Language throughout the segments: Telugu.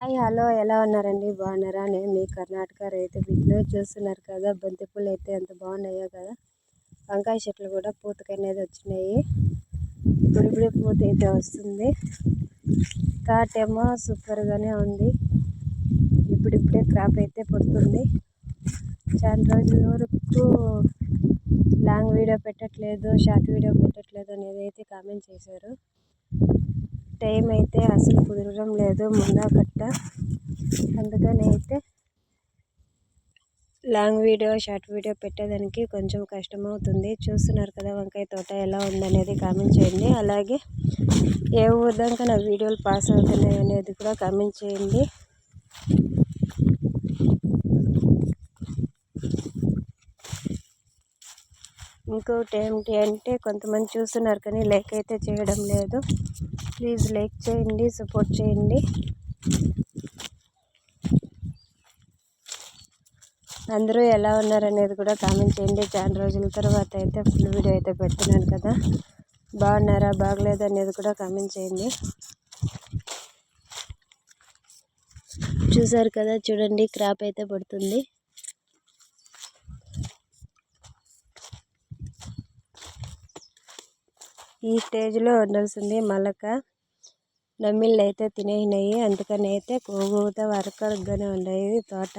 Hi hello. ఎలా ఉన్నారండి? బాగున్నారా? నేను మీ కర్ణాటక రైతు బిడ్డలో. చూస్తున్నారు కదా బంతిపూలు అయితే ఎంత బాగున్నాయో కదా. వంకాయ చెట్లు కూడా పూతకనేది వచ్చినాయి. ఇప్పుడిప్పుడే పూత అయితే వస్తుంది. కాటేమో సూపర్గానే ఉంది. ఇప్పుడిప్పుడే క్రాప్ అయితే పడుతుంది. చాలా రోజుల వరకు లాంగ్ వీడియో పెట్టట్లేదు షార్ట్ వీడియో పెట్టట్లేదు అనేది అయితే కామెంట్ చేశారు. టైం అయితే అసలు కుదరడం లేదు ముందా కట్ట. అందుకని అయితే లాంగ్ వీడియో షార్ట్ వీడియో పెట్టేదానికి కొంచెం కష్టమవుతుంది. చూస్తున్నారు కదా వంకాయ తోట ఎలా ఉందనేది కామెంట్ చేయండి. అలాగే ఏ విధంగా నా వీడియోలు పాస్ అవుతున్నాయి అనేది కూడా కామెంట్ చేయండి. ఇంకోటి ఏమిటి అంటే కొంతమంది చూస్తున్నారు కానీ లైక్ అయితే చేయడం లేదు. ప్లీజ్ లైక్ చేయండి సపోర్ట్ చేయండి. అందరూ ఎలా ఉన్నారనేది కూడా కామెంట్ చేయండి. చాలా రోజుల తర్వాత అయితే ఫుల్ వీడియో అయితే పెడుతున్నాను కదా. బాగున్నారా బాగలేదు అనేది కూడా కామెంట్ చేయండి. చూసారు కదా చూడండి క్రాప్ అయితే పడుతుంది. ఈ స్టేజ్లో ఉండాల్సింది మలక. నమ్మిళ్ళు అయితే తినేసినాయి. అందుకని అయితే కోగుత వరకరగ్గానే ఉండేది తోట.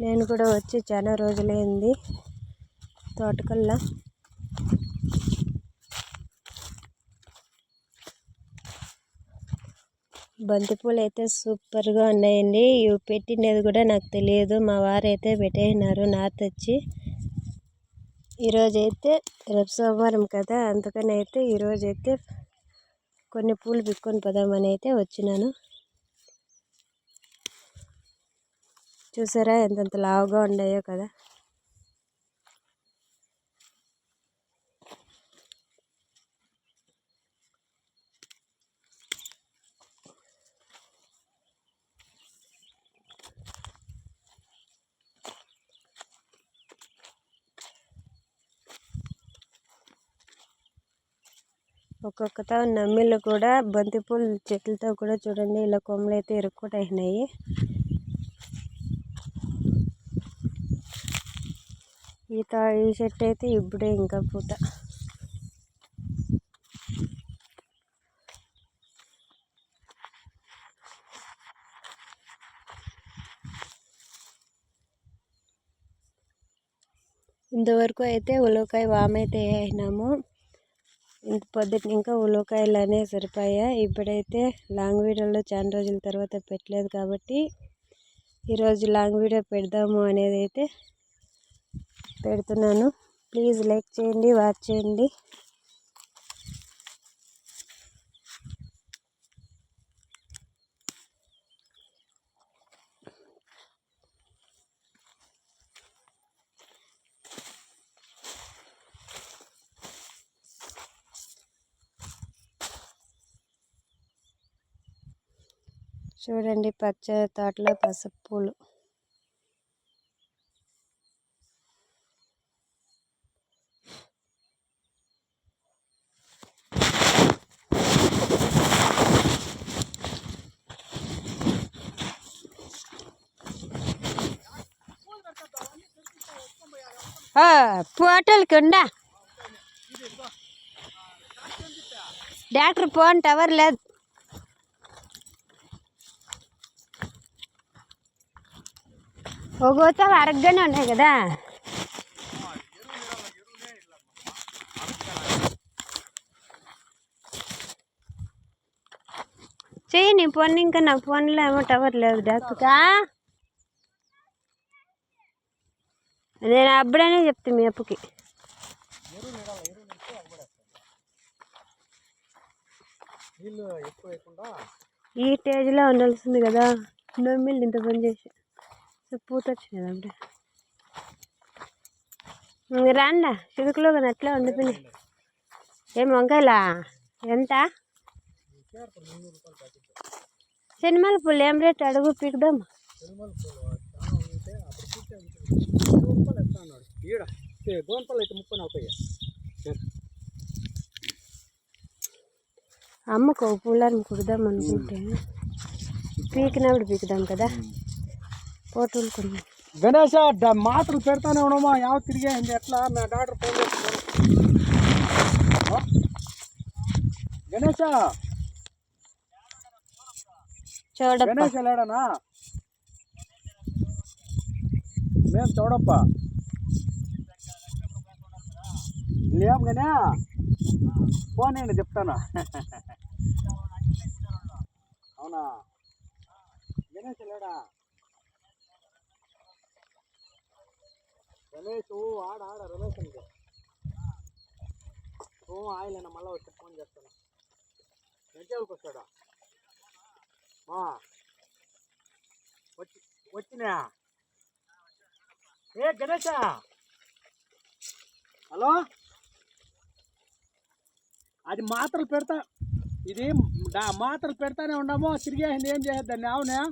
నేను కూడా వచ్చి చాలా రోజులైంది తోటకల్లా. బంతిపూలు అయితే సూపర్గా ఉన్నాయండి. ఇవి పెట్టినది కూడా నాకు తెలియదు. మా వారు అయితే పెట్టేసినారు నాతో తెచ్చి ఈరోజు అయితే రేపు సోమవారం కదా అందుకని అయితే ఈరోజు అయితే కొన్ని పూలు పిక్కొని పోదామని అయితే వచ్చినాను. చూసారా ఎంతెంత లావుగా ఉన్నాయో కదా. ఒక్కొక్కతో నమ్మిళ్ళు కూడా బంతిపూలు చెట్లతో కూడా చూడండి ఇలా కొమ్మలు అయితే ఇరుక్కుంటాయి ఈ తా ఈ చెట్టు అయితే ఇప్పుడే ఇంకా పూట. ఇంతవరకు అయితే ఉలవకాయ వామైతే వేసినాము. ఇంత పొద్దుట ఇంకా ఉలవకాయలు సరిపోయా. ఇప్పుడైతే లాంగ్ వీడియోలో చాలా రోజుల తర్వాత పెట్టలేదు కాబట్టి ఈరోజు లాంగ్ వీడియో పెడదాము అనేది అయితే పెడుతున్నాను. ప్లీజ్ లైక్ చేయండి వాచ్ చేయండి. చూడండి పచ్చ తోటలో పసుపు పూలు పోటోలకి ఉండా డాక్టర్ ఫోన్ టవర్ లేదు. ఒక్కోత అరగ్గానే ఉన్నాయి కదా. చెయ్యి నీ ఫోన్ ఇంకా నా ఫోన్లో ఏమో టవర్ లేదు డాక్టర్కా. నేను అప్పుడనే చెప్తాను మీ అప్పుకి. ఈ స్టేజ్లో ఉండాల్సింది కదా. నమ్మిళ్ళు ఇంత పని చేసి. పూత వచ్చినది అప్పుడే రాండా చిరుకులో కానీ అట్లా ఉండిపోయినాయి ఏం వంకాయలా? ఎంత? సినిమాల పూలు ఏం రేట్? అడుగు పీకుదాం. అమ్మకు పూలను కుడదాం అనుకుంటే. పీకినప్పుడు పీకుదాం కదా. పోటుకుందాం గణేష మాత్రలు పెడతానే ఉన్నామా ಯಾವ తిరిగే ఎట్లా? నా డాక్టర్ ఫోన్ చేస్తున్నాను? గణేష? చూడప్ప. గణేష్ లేడనా మేము చూడప్ప. లేం గనే ఫోన్ అండి చెప్తాను? అవునా? గణేష్ లేడా రమేష్ ఆడ ఆడ రమేష్ అంటే ఓ ఆయన మళ్ళీ వచ్చి ఫోన్ చేస్తాను. ఎంతవరకు వస్తాడా? మా. వచ్చి వచ్చినా? ఏ గణేష? హలో? అది మాత్రలు పెడతా ఇది మాత్రలు పెడతానే ఉన్నాము తిరిగేసింది ఏం చేసేద్దాన్ని అవునా